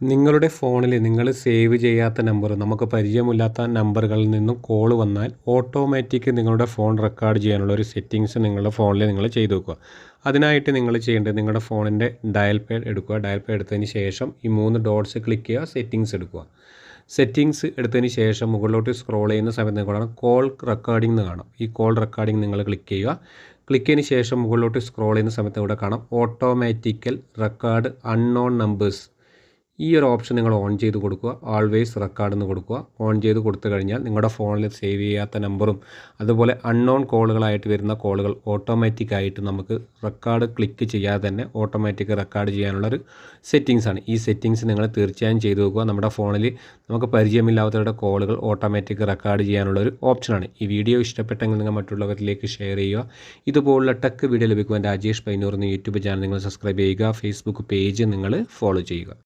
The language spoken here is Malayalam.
നിങ്ങളുടെ ഫോണിൽ നിങ്ങൾ സേവ് ചെയ്യാത്ത നമ്പർ നമുക്ക് പരിചയമില്ലാത്ത നമ്പറുകളിൽ നിന്നും കോൾ വന്നാൽ ഓട്ടോമാറ്റിക് നിങ്ങളുടെ ഫോൺ റെക്കോർഡ് ചെയ്യാനുള്ള ഒരു സെറ്റിങ്സ് നിങ്ങളുടെ ഫോണിൽ നിങ്ങൾ ചെയ്തു വെക്കുക. അതിനായിട്ട് നിങ്ങൾ ചെയ്യേണ്ടത് നിങ്ങളുടെ ഫോണിന്റെ ഡയൽ പേഡ് എടുക്കുക. ഡയൽ പേഡ് എടുത്തതിന് ശേഷം ഈ മൂന്ന് ഡോട്ട്സ് ക്ലിക്ക് ചെയ്യുക സെറ്റിങ്സ് എടുക്കുക. സെറ്റിങ്സ് എടുത്തതിന് ശേഷം മുകളിലോട്ട് സ്ക്രോൾ ചെയ്യുന്ന സമയത്ത് നിങ്ങളാണ് കോൾ റെക്കോർഡിംഗ് എന്ന് കാണാം. ഈ കോൾ റെക്കോർഡിംഗ് നിങ്ങൾ ക്ലിക്ക് ചെയ്യുക. ക്ലിക്ക് ചെയ്തതിന് ശേഷം മുകളിലോട്ട് സ്ക്രോൾ ചെയ്യുന്ന സമയത്ത് ഇവിടെ കാണാം ഓട്ടോമാറ്റിക്കൽ റെക്കോർഡ് അൺനോൺ നമ്പേഴ്സ്. ഈ ഒരു ഓപ്ഷൻ നിങ്ങൾ ഓൺ ചെയ്ത് കൊടുക്കുക. ഓൾവേസ് റെക്കോർഡ് എന്ന് കൊടുക്കുക. ഓൺ ചെയ്ത് കൊടുത്തു കഴിഞ്ഞാൽ നിങ്ങളുടെ ഫോണിൽ സേവ് ചെയ്യാത്ത നമ്പറും അതുപോലെ അൺനോൺ കോളുകളായിട്ട് വരുന്ന കോളുകൾ ഓട്ടോമാറ്റിക് ആയിട്ട് നമുക്ക് റെക്കോർഡ് ക്ലിക്ക് ചെയ്യാതെ തന്നെ ഓട്ടോമാറ്റിക് റെക്കോർഡ് ചെയ്യാനുള്ളൊരു സെറ്റിങ്സ് ആണ്. ഈ സെറ്റിങ്സ് നിങ്ങൾ തീർച്ചയായും ചെയ്തു വെക്കുക നമ്മുടെ ഫോണിൽ നമുക്ക് പരിചയമില്ലാത്തവരുടെ കോളുകൾ ഓട്ടോമാറ്റിക് റെക്കോർഡ് ചെയ്യാനുള്ള ഒരു ഓപ്ഷനാണ് ഈ വീഡിയോ ഇഷ്ടപ്പെട്ടെങ്കിൽ നിങ്ങൾ മറ്റുള്ളവരിലേക്ക് ഷെയർ ചെയ്യുക. ഇതുപോലുള്ള ടെക് വീഡിയോ ലഭിക്കുവാൻ രാജേഷ് പൈനൂർ എന്ന യൂട്യൂബ് ചാനൽ നിങ്ങൾ സബ്സ്ക്രൈബ് ചെയ്യുക. ഫേസ്ബുക്ക് പേജ് നിങ്ങൾ ഫോളോ ചെയ്യുക.